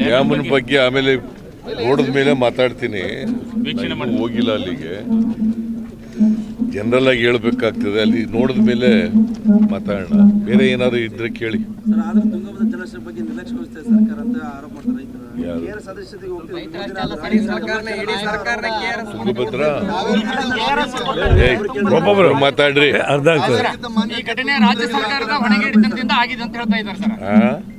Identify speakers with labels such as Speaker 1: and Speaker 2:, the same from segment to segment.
Speaker 1: ಡ್ಯಾಮನ ಬಗ್ಗೆ ಆಮೇಲೆ ನೋಡಿದ ಮೇಲೆ ಮಾತಾಡ್ತೀನಿ. ಹೋಗಿಲ್ಲ ಅಲ್ಲಿಗೆ. ಜನರಲ್ ಆಗಿ ಹೇಳ್ಬೇಕಾಗ್ತದೆ ಅಲ್ಲಿ ನೋಡಿದ ಮೇಲೆ ಮಾತಾಡೋಣ. ಬೇರೆ ಏನಾದ್ರು ಇದ್ರೆ ಕೇಳಿ.
Speaker 2: ತುಂಗಭದ್ರಾ
Speaker 1: ಒಬ್ಬೊಬ್ರು ಮಾತಾಡ್ರಿ.
Speaker 3: ಅರ್ಧ ಆಗ್ತದೆ.
Speaker 4: ಈ ಘಟನೆ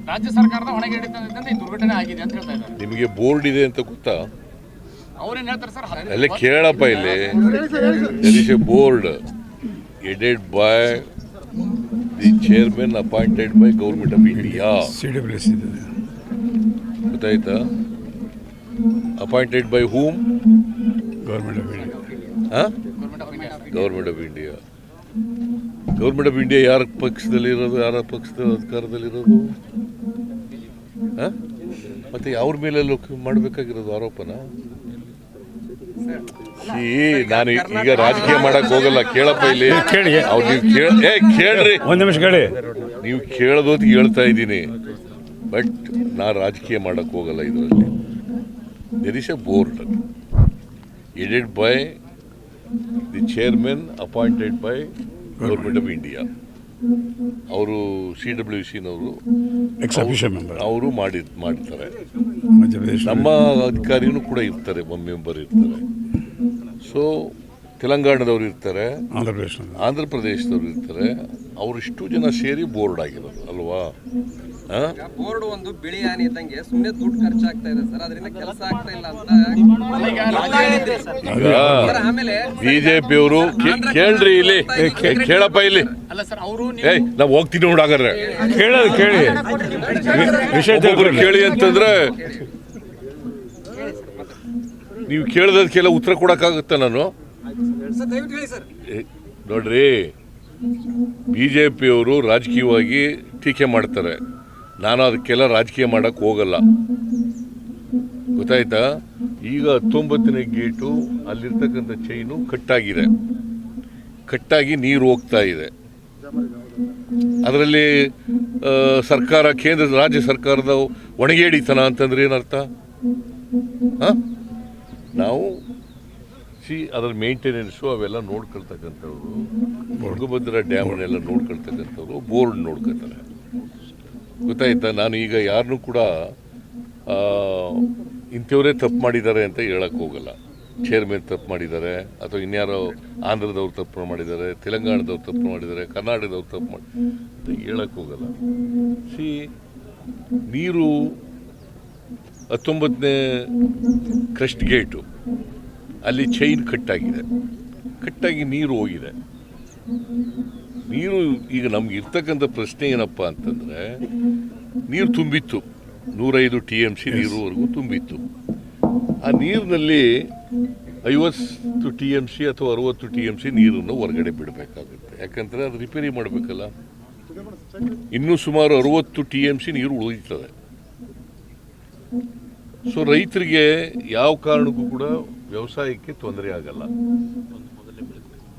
Speaker 4: ರಾಜ್ಯ ಸರ್ಕಾರದ ಸರ್ಕಾರದ ಹೊಣೆಗಿಡಿತನದಿಂದ ಈ ದುರ್ಘಟನೆ ಆಗಿದೆ ಅಂತ ಹೇಳ್ತಾ ಇದ್ದಾರೆ.
Speaker 1: ನಿಮಗೆ ಬೋರ್ಡ್ ಇದೆ ಅಂತ ಗೊತ್ತಾ?
Speaker 4: ಅವ್ರೇನ್ ಹೇಳ್ತಾರೆ ಸರ್?
Speaker 1: ಅಲ್ಲೇ ಕೇಳಪ್ಪ ಇಲ್ಲಿ. There is a board headed by the chairman appointed by government of India ಗೊತ್ತಾಯ್ತಾ? Appointed by whom
Speaker 3: government of India
Speaker 1: government of India government of India ಯಾರ ಪಕ್ಷದಲ್ಲಿರೋದು ಯಾರ ಪಕ್ಷದ ಅಧಿಕಾರದಲ್ಲಿರೋದು ಹಾಂ? ಮತ್ತೆ ಅವ್ರ ಮೇಲೆ ಮಾಡಬೇಕಾಗಿರೋದು ಆರೋಪನ? ನಾನು ಈಗ ರಾಜಕೀಯ ಮಾಡಕ್ ಹೋಗಲ್ಲ ಕೇಳಪ್ಪ ಇಲ್ಲಿ.
Speaker 3: ಕೇಳಿ.
Speaker 1: ಅವ್ರು ನೀವು ಕೇಳ ಏ ಕೇಳ್ರಿ.
Speaker 3: ಒಂದು ನಿಮಿಷ ಕೇಳಿ.
Speaker 1: ನೀವು ಕೇಳೋದೊತ್ತಿಗೆ ಹೇಳ್ತಾ ಇದ್ದೀನಿ. ಬಟ್ ನಾ ರಾಜಕೀಯ ಮಾಡಕ್ ಹೋಗಲ್ಲ ಇದರಲ್ಲಿ. There is a board headed by the chairman appointed by government of India. ಅವರು ಸಿ ಡಬ್ಲ್ಯೂ ಸಿನವರು ಅವರು ಮಾಡಿ ಮಾಡ್ತಾರೆ. ನಮ್ಮ ಅಧಿಕಾರಿಯೂ ಕೂಡ ಇರ್ತಾರೆ ಮೆಂಬರ್ ಇರ್ತಾರೆ. ಸೊ ತೆಲಂಗಾಣದವ್ರು ಇರ್ತಾರೆ
Speaker 3: ಆಂಧ್ರ ಪ್ರದೇಶ
Speaker 1: ಪ್ರದೇಶದವ್ರು ಇರ್ತಾರೆ ಅವರಿಷ್ಟು ಜನ ಸೇರಿ ಬೋರ್ಡ್ ಆಗಿರೋದು ಅಲ್ವಾ?
Speaker 5: ಬೋರ್ಡ್ ಒಂದು ಬಿಳಿ ಆನೆ ಇದ್ದಂಗೆ ಸುಮ್ಮನೆ ದುಡ್ಡು ಖರ್ಚಾಗ್ತಾ ಇದೆ ಸರ್. ಅದರಿಂದ ಕೆಲಸ ಆಗ್ತಾ ಇಲ್ಲ ಅಂತ
Speaker 1: ಆಮೇಲೆ
Speaker 5: ಸರ್. ಆಮೇಲೆ
Speaker 1: ಬಿಜೆಪಿಯವರು ಕೇಳ್ರಿ ಇಲ್ಲಿ ಏ, ಕೇ- ಕೇಳಪ್ಪ ಇಲ್ಲಿ.
Speaker 4: ಅಲ್ಲ ಸರ್ ಅವರು
Speaker 1: ಏಯ್ ನಾವು ಹೋಗ್ತೀನಿ ನೋಡಾಗಾದ್ರೆ
Speaker 3: ಕೇಳೋದು ಕೇಳಿ. ವಿಷಯ
Speaker 1: ಕೇಳಿ ಅಂತಂದ್ರೆ ನೀವು ಕೇಳಿದಕ್ಕೆಲ್ಲ ಉತ್ತರ ಕೊಡಕ್ಕಾಗುತ್ತಾ ನಾನು? ನೋಡ್ರಿ. ಬಿಜೆಪಿಯವರು ರಾಜಕೀಯವಾಗಿ ಟೀಕೆ ಮಾಡ್ತಾರೆ. ನಾನು ಅದಕ್ಕೆಲ್ಲ ರಾಜಕೀಯ ಮಾಡಕ್ಕೆ ಹೋಗಲ್ಲ. ಗೊತ್ತಾಯ್ತಾ? ಈಗ ಹತ್ತೊಂಬತ್ತನೇ ಗೇಟು ಅಲ್ಲಿರ್ತಕ್ಕಂಥ ಚೈನು ಕಟ್ಟಾಗಿದೆ. ಕಟ್ಟಾಗಿ ನೀರು ಹೋಗ್ತಾ ಇದೆ. ಅದರಲ್ಲಿ ಸರ್ಕಾರ ಕೇಂದ್ರ ರಾಜ್ಯ ಸರ್ಕಾರದ ಒಣಗೇಡಿತನ ಅಂತಂದ್ರೆ ಏನರ್ಥ? ಹಾಂ? ನಾವು ಸಿ ಅದರ ಮೇಂಟೆನೆನ್ಸು ಅವೆಲ್ಲ ನೋಡ್ಕೊಳ್ತಕ್ಕಂಥವ್ರು ತುಂಗಭದ್ರಾ ಡ್ಯಾಮನ್ನೆಲ್ಲ ನೋಡ್ಕೊಳ್ತಕ್ಕಂಥವ್ರು ಬೋರ್ಡ್ ನೋಡ್ಕೊತಾರೆ ಗೊತ್ತಾಯ್ತಾ? ನಾನು ಈಗ ಯಾರನ್ನೂ ಕೂಡ ಇಂಥವರೇ ತಪ್ಪು ಮಾಡಿದ್ದಾರೆ ಅಂತ ಹೇಳಕ್ ಹೋಗಲ್ಲ. ಚೇರ್ಮನ್ ತಪ್ಪು ಮಾಡಿದ್ದಾರೆ, ಅಥವಾ ಇನ್ಯಾರೋ ಆಂಧ್ರದವ್ರು ತಪ್ಪು ಮಾಡಿದ್ದಾರೆ, ತೆಲಂಗಾಣದವ್ರು ತಪ್ಪು ಮಾಡಿದ್ದಾರೆ, ಕರ್ನಾಟಕದವ್ರು ತಪ್ಪು ಮಾಡಿ, ಅಂತ ಹೇಳಕ್ ಹೋಗಲ್ಲ. ಸಿ ನೀರು ಹತ್ತೊಂಬತ್ತನೇ ಕ್ರಸ್ಟ್ ಗೇಟು ಅಲ್ಲಿ ಚೈನ್ ಕಟ್ಟಾಗಿದೆ ಕಟ್ಟಾಗಿ ನೀರು ಹೋಗಿದೆ. ನೀರು ಈಗ ನಮ್ಗೆ ಇರ್ತಕ್ಕಂಥ ಪ್ರಶ್ನೆ ಏನಪ್ಪ ಅಂತಂದ್ರೆ ನೀರು ತುಂಬಿತ್ತು. ನೂರೈದು ಟಿ ಎಂ ಸಿ ನೀರುವರೆಗೂ ತುಂಬಿತ್ತು. ಆ ನೀರಿನಲ್ಲಿ ಐವತ್ತು ಟಿ ಎಂ ಸಿ ಅಥವಾ ಅರುವತ್ತು ಟಿ ಎಂ ಸಿ ನೀರನ್ನು ಹೊರಗಡೆ ಬಿಡಬೇಕಾಗುತ್ತೆ. ಯಾಕಂದ್ರೆ ಅದು ರಿಪೇರಿ ಮಾಡಬೇಕಲ್ಲ. ಇನ್ನೂ ಸುಮಾರು ಅರುವತ್ತು ಟಿ ಎಂ ಸಿ ನೀರು ಉಳಿತದೆ. ಸೊ ರೈತರಿಗೆ ಯಾವ ಕಾರಣಕ್ಕೂ ಕೂಡ ವ್ಯವಸಾಯಕ್ಕೆ ತೊಂದರೆ ಆಗಲ್ಲ.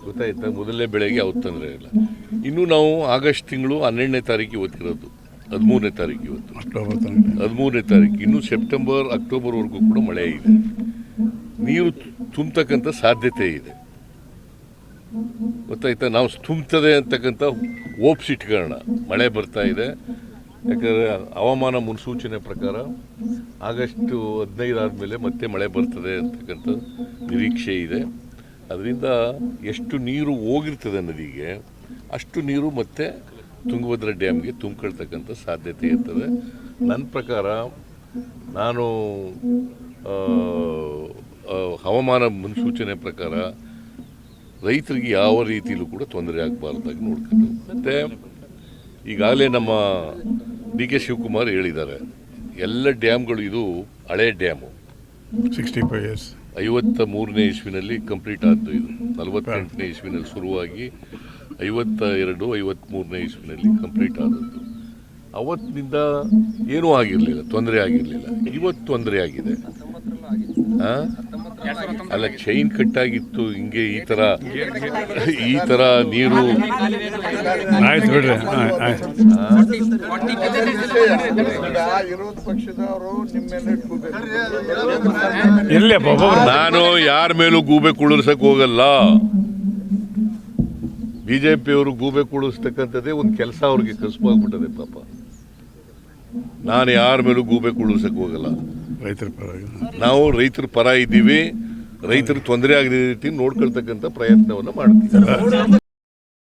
Speaker 1: ಗೊತ್ತಾಯ್ತಾ? ಮೊದಲನೇ ಬೆಳೆಗೆ ಅವ್ರು ತೊಂದರೆ ಇಲ್ಲ. ಇನ್ನು ನಾವು ಆಗಸ್ಟ್ ತಿಂಗಳು ಹನ್ನೆರಡನೇ ತಾರೀಕು ಇವತ್ತಿರೋದು ಹದಿಮೂರನೇ ತಾರೀಕು ಇವತ್ತು.
Speaker 3: ಅಕ್ಟೋಬರ್
Speaker 1: ಹದಿಮೂರನೇ ತಾರೀಕು. ಇನ್ನು ಸೆಪ್ಟೆಂಬರ್ ಅಕ್ಟೋಬರ್ವರೆಗೂ ಕೂಡ ಮಳೆ ಇದೆ. ನೀರು ತುಂಬತಕ್ಕಂಥ ಸಾಧ್ಯತೆ ಇದೆ. ಗೊತ್ತಾಯ್ತಾ? ನಾವು ತುಂಬ್ತದೆ ಅಂತಕ್ಕಂಥ ಓಪ್ಸ್ ಇಟ್ಕೊಳ್ಳೋಣ. ಮಳೆ ಬರ್ತಾ ಇದೆ. ಯಾಕಂದರೆ ಹವಾಮಾನ ಮುನ್ಸೂಚನೆ ಪ್ರಕಾರ ಆಗಸ್ಟ್ ಹದಿನೈದು ಆದಮೇಲೆ ಮತ್ತೆ ಮಳೆ ಬರ್ತದೆ ಅಂತಕ್ಕಂಥ ನಿರೀಕ್ಷೆ ಇದೆ. ಅದರಿಂದ ಎಷ್ಟು ನೀರು ಹೋಗಿರ್ತದೆ ನದಿಗೆ, ಅಷ್ಟು ನೀರು ಮತ್ತೆ ತುಂಗಭದ್ರಾ ಡ್ಯಾಮ್ಗೆ ತುಂಬಿಕೊಳ್ತಕ್ಕಂಥ ಸಾಧ್ಯತೆ ಇರ್ತದೆ. ನನ್ನ ಪ್ರಕಾರ ನಾನು ಹವಾಮಾನ ಮುನ್ಸೂಚನೆ ಪ್ರಕಾರ ರೈತರಿಗೆ ಯಾವ ರೀತಿಯಲ್ಲೂ ಕೂಡ ತೊಂದರೆ ಆಗಬಾರ್ದಾಗಿ ನೋಡ್ಕೊಂಡು ಮತ್ತು ಈಗಾಗಲೇ ನಮ್ಮ ಡಿ ಕೆ ಶಿವಕುಮಾರ್ ಹೇಳಿದ್ದಾರೆ, ಎಲ್ಲ ಡ್ಯಾಮ್ಗಳು ಇದು ಹಳೆ ಡ್ಯಾಮು.
Speaker 3: ಸಿಕ್ಸ್ಟಿ ಫೈವ್ ಇಯರ್ಸ್
Speaker 1: ಐವತ್ತ ಮೂರನೇ ಇಸ್ವಿನಲ್ಲಿ ಕಂಪ್ಲೀಟ್ ಆಯಿತು ಇದು. ನಲವತ್ತೆಂಟನೇ ಇಸ್ವಿನಲ್ಲಿ ಶುರುವಾಗಿ ಐವತ್ತ ಎರಡು ಐವತ್ತ್ಮೂರನೇ ಇಸ್ವಿನಲ್ಲಿ ಕಂಪ್ಲೀಟ್ ಆದದ್ದು. ಅವತ್ತಿನಿಂದ ಏನೂ ಆಗಿರಲಿಲ್ಲ, ತೊಂದರೆ ಆಗಿರಲಿಲ್ಲ. ಇವತ್ತು ತೊಂದರೆ ಆಗಿದೆ. ಹಾಂ? ಅಲ್ಲ ಚೈನ್ ಕಟ್ಟಾಗಿತ್ತು ಹಿಂಗೆ ಈ ತರ ಈ ತರ ನೀರು.
Speaker 3: ಆಯ್ತು ಬಿಡ್ರಿ ಆಯ್ತು.
Speaker 1: ನಾನು ಯಾರ ಮೇಲೂ ಗೂಬೆ ಕುಳಿಸಕ್ ಹೋಗಲ್ಲ. ಬಿಜೆಪಿಯವರು ಗೂಬೆ ಕುಳಿಸ್ತಕ್ಕಂಥದ್ದೇ ಒಂದು ಕೆಲಸ ಅವ್ರಿಗೆ ಕಸುಬಾಗ್ಬಿಟ್ಟದೆ ಪಾಪ. ನಾನು ಯಾರ ಮೇಲೂ ಗೂಬೆ ಕುಳಿಸಕ್ ಹೋಗಲ್ಲ.
Speaker 3: ರೈತರ ಪರ
Speaker 1: ನಾವು ರೈತರ ಪರ ಇದ್ದೀವಿ ರೈತರಿಗೆ ತೊಂದರೆ ಆಗದ ರೀತಿ ನೋಡ್ಕೊಳ್ತಕ್ಕಂಥ ಪ್ರಯತ್ನವನ್ನು ಮಾಡ್ತೀವಿ